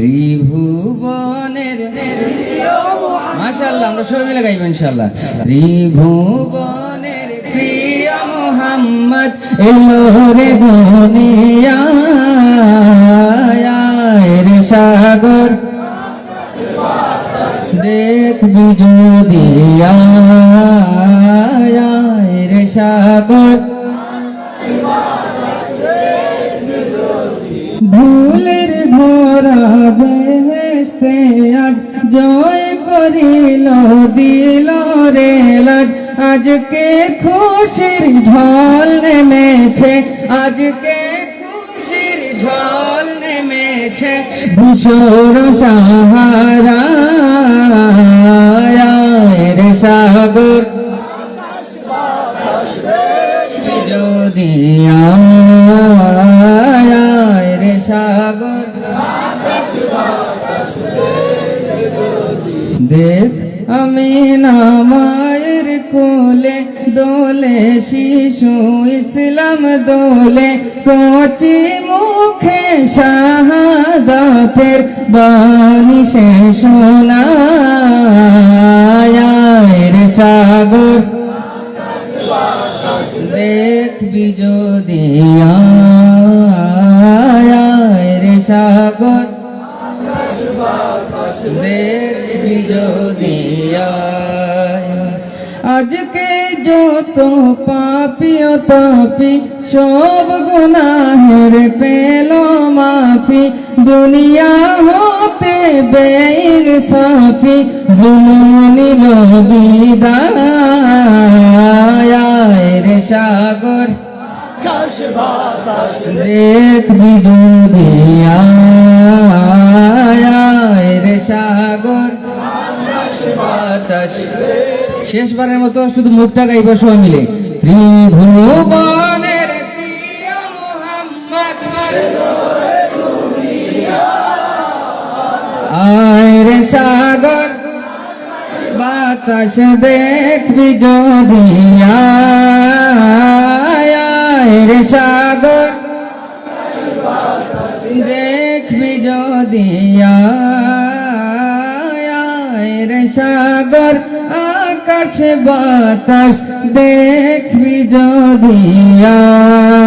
ত্রিভুবনের মাশাল্লাহ আমরা সবাই মিলে গাইব ইনশাল্লাহ ত্রিভুবনের প্রিয় মোহাম্মদ, এলো রে দুনিয়ায় রে সাগর। দেখবি যদি রে সাগর। ভুলের ঘোরা বেহেস্তে আজ জয় করিল, দিল রে লাজ। আজকে খুশির ঢল নেমেছে, আজকে খুশির ঢল নেমেছে ভূষণ সাহারা। সাগর। যদি দেখ আমি মায়ের কোলে, দোলে, শিশু ইসলাম দোলে, কচি মুখে শাহাদাতের বাণী সে শোনায় রে সাগর দেখবি যদি আয় রে সাগর। আজকে যত পাপিও তাপি সব গুনাহের পেল মাফি দুনিয়া হতে বেইর সাফি জুলুম নিল বিদায় রে সাগর দেখবি যদি বাতাস শেষবারের মতো শুধু মুখটা গাইব সবাই মিলে। ত্রিভুবনের আয় রে সাগর, বাতাস দেখবি যদি। আয় রে সাগর দেখবি যদি। আয়। সাগর আকাশ বাতাস দেখবি যদি আয়